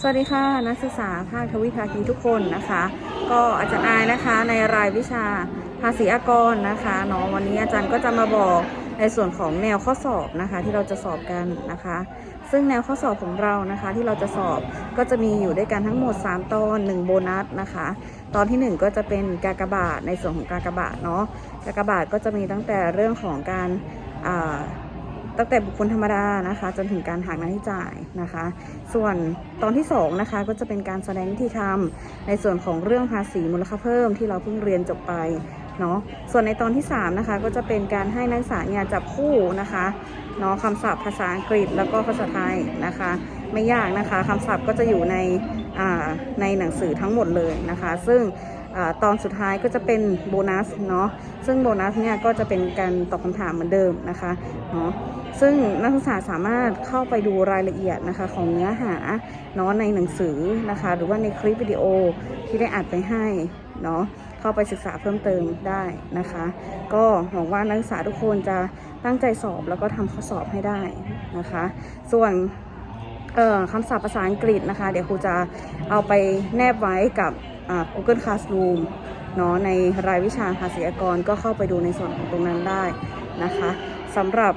สวัสดีค่ะ นักศึกษาภาคทวิภาคีทุกคนนะคะ ก็อาจารย์อายนะคะในรายวิชาภาษีอากรนะคะเนาะวันนี้อาจารย์ก็จะมาบอกในส่วนของแนวข้อสอบนะคะที่เราจะสอบกันนะคะ ซึ่งแนวข้อสอบของเรานะคะที่เราจะสอบก็จะมีอยู่ด้วยกันทั้งหมด 3 ตอน 1 โบนัสนะคะ ตอนทีหนึ่1 ก็จะเป็นกากบาทในส่วนของกากบาทเนาะกากบาทก็จะมีตั้งแต่เรื่องของการอ่า ตั้งแต่บุคคลธรรมดานะคะ จนถึงการหักหน้าที่จ่ายนะคะ ส่วนตอนที่2นะคะก็จะเป็นการแสดงวิธีทำในส่วนของเรื่องภาษีมูลค่าเพิ่มที่เราเพิ่งเรียนจบไปเนาะส่วนในตอนที่3นะคะก็จะเป็นการให้นักศึกษาเนี่ยจับคู่นะคะเนาะคำศัพท์ภาษาอังกฤษแล้วก็ภาษาไทยนะคะ ไม่ยากนะคะคำศัพท์ก็จะอยู่ในในหนังสือทั้งหมดเลยนะคะ ซึ่ง ตอนสุดท้ายก็จะเป็นโบนัสเนาะซึ่งโบนัสเนี่ยก็จะเป็นการตอบคำถามเหมือนเดิมนะคะเนาะซึ่งนักศึกษาสามารถเข้าไปดูรายละเอียดนะคะของเนื้อหาเนาะในหนังสือนะคะหรือว่าในคลิปวิดีโอที่ได้อัดไปให้เนาะเข้าไปศึกษาเพิ่มเติมได้นะคะ ก็หวังว่านักศึกษาทุกคนจะตั้งใจสอบแล้วก็ทำข้อสอบให้ได้นะคะ ส่วนคำศัพท์ภาษาอังกฤษนะคะ เดี๋ยวครูจะเอาไปแนบไว้กับ Google Classroom เนาะในรายวิชาภาษีอากรก็เข้าไปดูในส่วนของตรงนั้นได้นะคะสำหรับ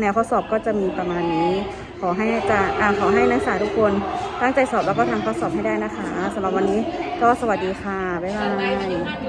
แนวข้อสอบก็จะมีประมาณนี้ ขอให้อาจารย์อ่าขอให้นักศึกษาทุกคนตั้งใจสอบแล้วก็ทำข้อสอบให้ได้นะคะสำหรับวันนี้ก็สวัสดีค่ะ บ๊ายบาย